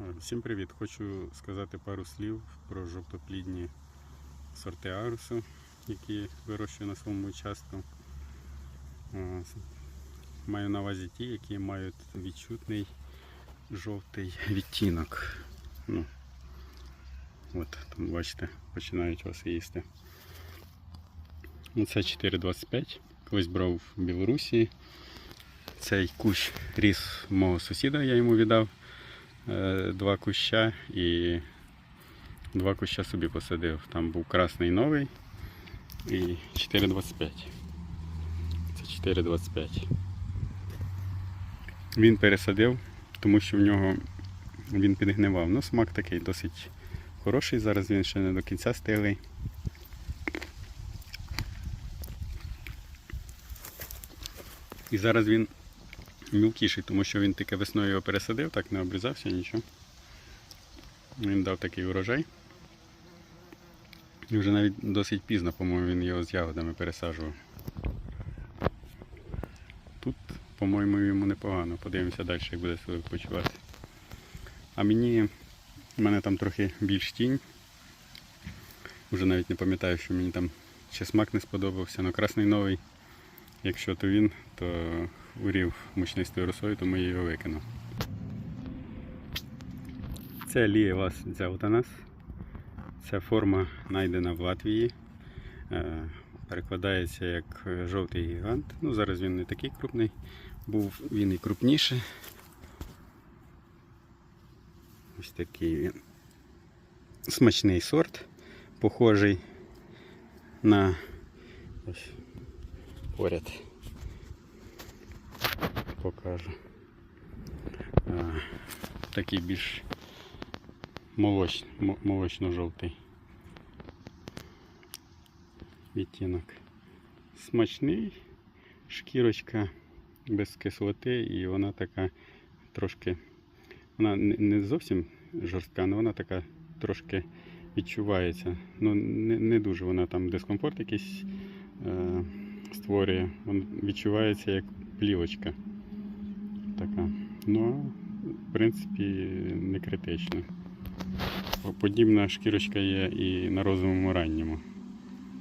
Е, Всім привіт! Хочу сказати пару слів про жовтоплідні сорти агрусу, які вирощую на своєму участку. Е, Маю на увазі ті, які мають відчутний жовтий відтінок. Ну, от там бачите, починають вас їсти. Ну, Це 4,25. Колись брав в Білорусі. Цей кущ ріс мого сусіда, я йому віддав два куща і два куща собі посадив. Там був красний новий і 4,25. Це 4,25. Він пересадив, тому що в нього він підгнивав. Ну, смак такий досить хороший. Зараз він ще не до кінця стиглий. І зараз він мілкіший, тому що він тільки весною його пересадив, так не обрізався, нічого. Він дав такий урожай. І вже навіть досить пізно, по-моєму, він його з ягодами пересаджував. Тут, по-моєму, йому непогано. Подивимося далі, як буде себе почувати. А мені, в мене там трохи більш тінь. Вже навіть не пам'ятаю, що мені там чи смак не сподобався, але красний новий. Якщо то він, то урів мучнистою росою, тому я його викинув. Це Лієвас дзяутанас. Ця форма знайдена в Латвії. Е, Перекладається як е, жовтий гігант. Ну, зараз він не такий крупний, був він і крупніший. Ось такий він. Смачний сорт, похожий на ось поряд. Покажу. Такий більш молоч, молочно-жовтий відтінок. Смачний, шкірочка без кислоти і вона така трошки, вона не- зовсім жорстка, але вона така трошки відчувається. Ну, не, не дуже вона там дискомфорт якийсь е, створює. Він відчувається як плівочка. Така. Ну, в принципі, не критично. Подібна шкірочка є і на розовому ранньому.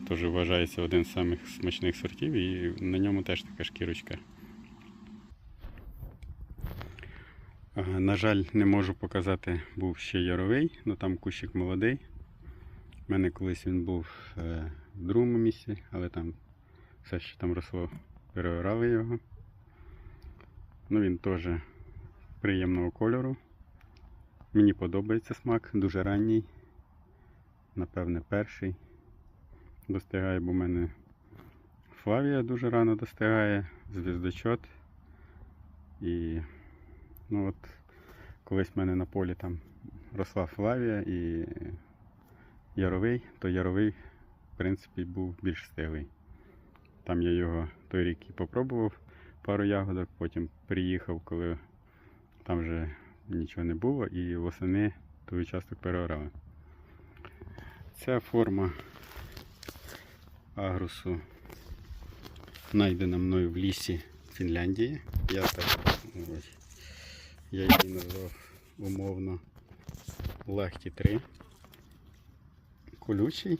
Теж вважається один з самих смачних сортів, і на ньому теж така шкірочка. На жаль, не можу показати, був ще яровий, але там кущик молодий. У мене колись він був е, в другому місці, але там все, що там росло, переорали його. Ну він теж приємного кольору. Мені подобається смак, дуже ранній. Напевне, перший. Достигає, бо в мене Флавія дуже рано достигає, звіздочот. І ну от колись в мене на полі там росла Флавія і Яровий, то Яровий, в принципі, був більш стиглий. Там я його той рік і попробував пару ягодок, потім приїхав, коли там вже нічого не було, і восени той участок переорали. Ця форма агрусу знайдена мною в лісі Фінляндії. Я так ось, я її назвав умовно Лахті 3. Колючий,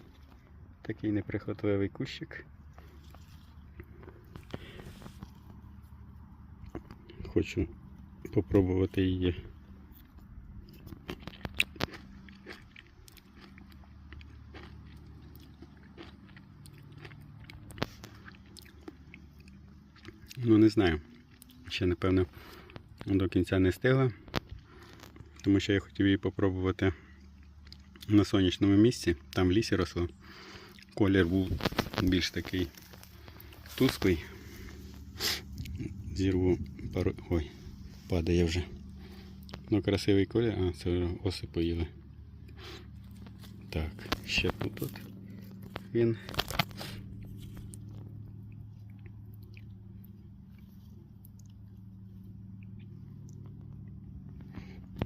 такий неприхотливий кущик. Хочу попробувати її. Ну, не знаю. Ще, напевно, до кінця не стигла, тому що я хотів її попробувати на сонячному місці, там в лісі росло. Колір був більш такий тусклий. Зірву пару. Ой, падає вже. Ну, красивий колір, а це вже оси поїли. Так, ще тут. Він.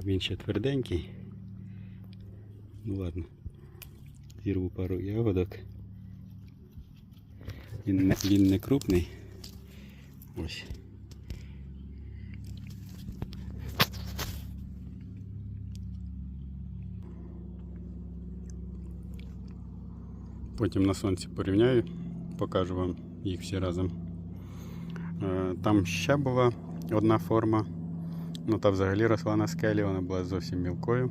Він ще тверденький. Ну ладно. Зірву пару ягодок. Він не, він не крупний. Ось. Потім на сонці порівняю, покажу вам їх всі разом. Е, Там ще була одна форма. Ну та взагалі росла на скелі, вона була зовсім мілкою.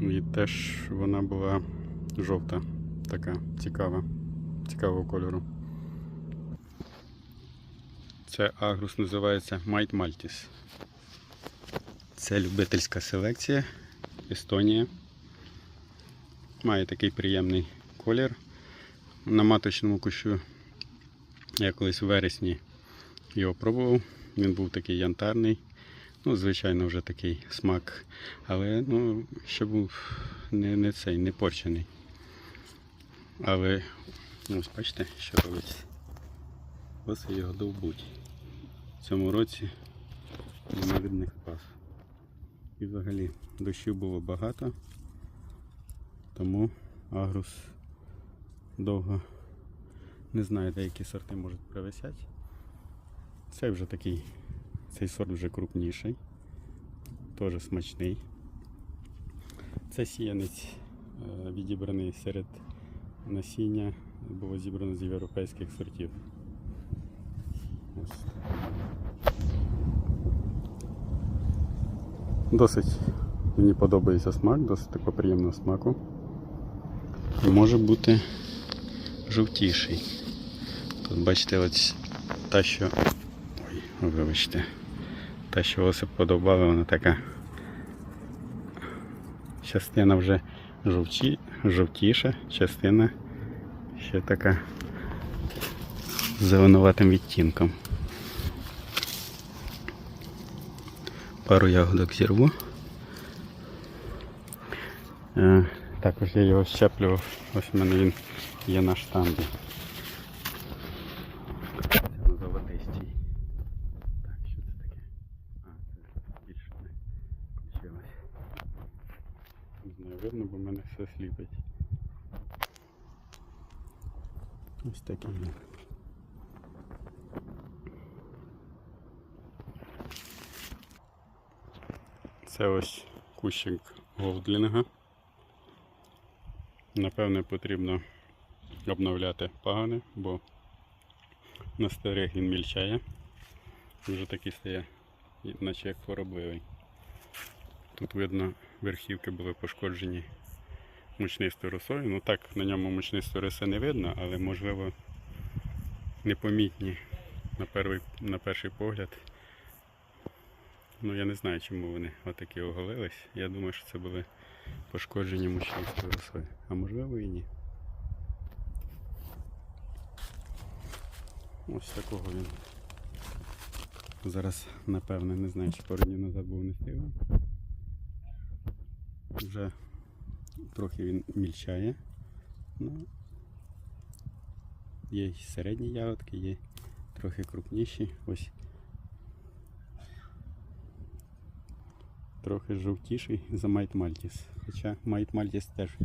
І теж вона була жовта, така цікава, цікавого кольору. Це агрус називається Might Maltis. Це любительська селекція Естонія. Має такий приємний колір. На маточному кущу я колись у вересні його пробував. Він був такий янтарний. Ну, звичайно, вже такий смак. Але ну, ще був не, не цей, не порчений. Але ну, ось бачите, що робиться. Ось його довбуть. В цьому році нема від пас. І взагалі дощів було багато, тому агрус довго не знаю, деякі сорти можуть привисяти. Цей вже такий, цей сорт вже крупніший, теж смачний. Це сіянець е, відібраний серед насіння, було зібрано з європейських сортів. Досить мені подобається смак, досить такого приємного смаку. І може бути жовтіший. Тут бачите, ось та, що. Ой, вибачте. Та, що оси подобали, вона така. Частина вже жовті, жовтіша, частина ще така зеленуватим відтінком. Пару ягодок зірву. Е, Також я його щеплював. Ось у мене він є на штанді. Це на золотистій. Так, що це таке? А, це більше не включилось. Не знаю, видно, бо в мене все сліпить. Ось такий. Це ось кущик голдлінга. Напевне, потрібно обновляти пагани, бо на старих він мільчає. Вже такий стає, наче як хворобливий. Тут видно, верхівки були пошкоджені мучнистою росою. Ну так, на ньому мучнистої роси не видно, але можливо непомітні на перший, на перший погляд. Ну я не знаю, чому вони отакі оголились. Я думаю, що це були пошкоджені мучнистою росою. А можливо і ні. Ось такого він. Зараз, напевне, не знаю, чи пару назад був не стиглий. Вже трохи він мільчає. Ну, є й середні ягодки, є трохи крупніші. Ось трохи жовтіший за Майт Мальтіс. Хоча Майт Мальтіс теж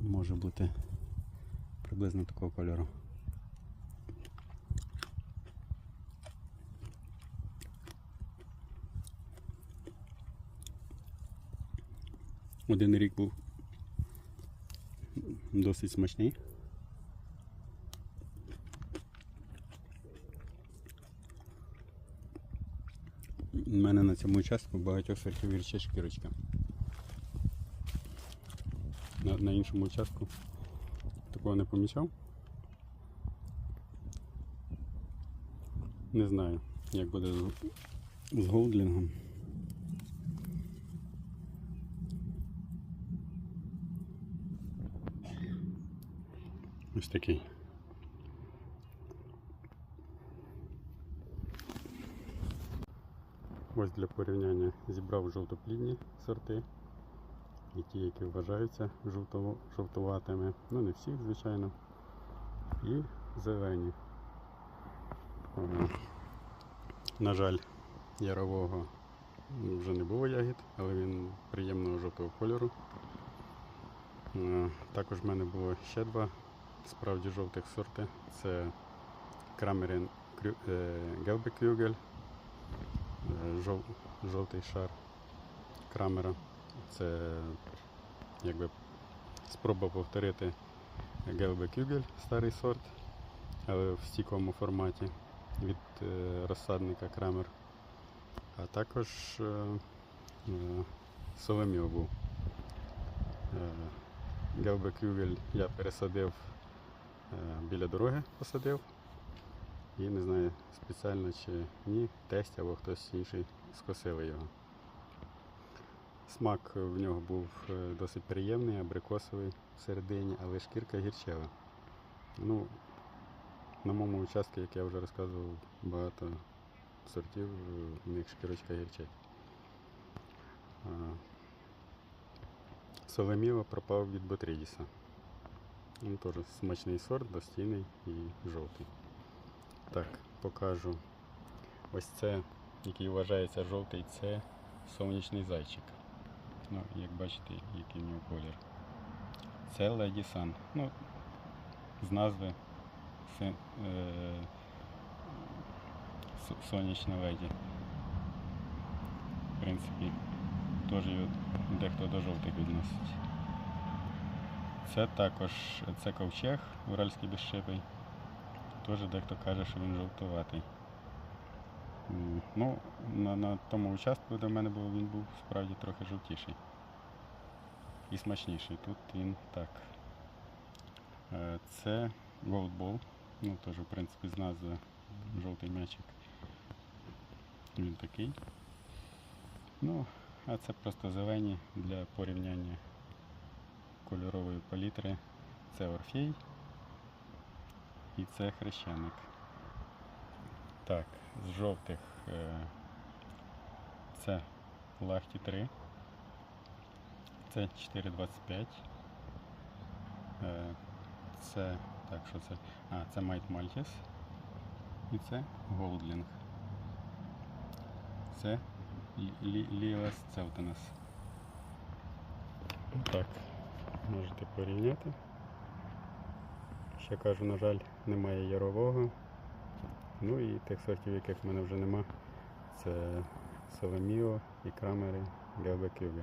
може бути приблизно такого кольору. Один рік був досить смачний. У мене на цьому участку багатьох сортів гірча шкірочка. На, на іншому участку такого не помічав. Не знаю, як буде з голдлінгом. Ось такий. Ось для порівняння зібрав жовтоплідні сорти. І ті, які вважаються жовтово- жовтуватими. Ну не всіх, звичайно. І зелені. На жаль, ярового вже не було ягід, але він приємного жовтого кольору. Е, Також в мене було ще два справді жовтих сорти. Це Крамерен Гелбекюгель, жов, жовтий шар Крамера. Це якби спроба повторити Гелбе Кюгель, старий сорт, але в стійкому форматі від е, розсадника Крамер. А також е, е, Соломіо був. Е, Гелбе я пересадив е, біля дороги посадив. І не знаю, спеціально чи ні, тесть або хтось інший скосили його. Смак в нього був е, досить приємний, абрикосовий всередині, але шкірка гірчева. Ну, на моєму участку, як я вже розказував, багато сортів, е, у них шкірочка гірчить. А, Соломіва пропав від Ботридіса. Він теж смачний сорт, достійний і жовтий. Так, покажу. Ось це, який вважається жовтий, це сонячний зайчик. Ну, як бачите, який в нього колір. Це Lady Sun. Ну, з назви си- е, сонячна леді. В принципі, теж його дехто до жовтих відносить. Це також це ковчег уральський безшипий. Теж дехто каже, що він жовтуватий. Ну, на, на тому участку, де в мене був, він був справді трохи жовтіший. І смачніший. Тут він так. Е, Це Ball. Ну, теж, в принципі, з назви жовтий м'ячик. Він такий. Ну, а це просто зелені для порівняння кольорової палітри. Це Орфей. І це хрещеник. Так, з жовтих е, це Лахті 3. Це 4,25. Е, це. Так, що це? А, це Майт Мальтіс. І це Голдлінг. Це Лілас Цевтенес. Так, можете порівняти. Ще кажу, на жаль, немає ярового. Ну і тих сортів, яких в мене вже нема, це Соломіо і Крамери Гелбе Кюбі.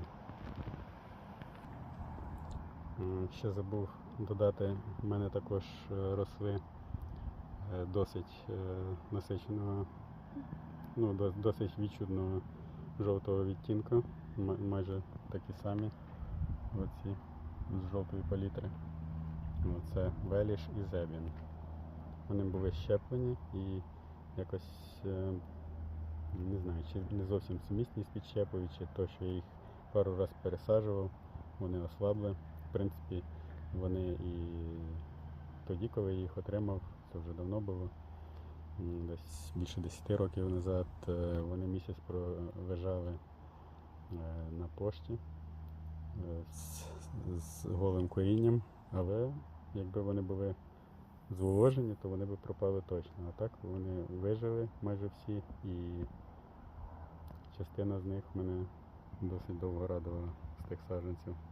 Ще забув додати, в мене також е, росли е, досить е, насиченого, ну, досить відчутного жовтого відтінку, майже такі самі оці з жовтої палітри. Це Веліш і Зебін. Вони були щеплені і якось е, не знаю, чи не зовсім сумісні з підщепою, чи то, що я їх пару разів пересаджував, вони ослабли. В принципі, вони і тоді, коли я їх отримав, це вже давно було. Десь більше 10 років назад е, вони місяць пролежали е, на пошті з голим корінням, але якби вони були зволожені, то вони б пропали точно. А так вони вижили майже всі і частина з них мене досить довго радувала з тих саджанців.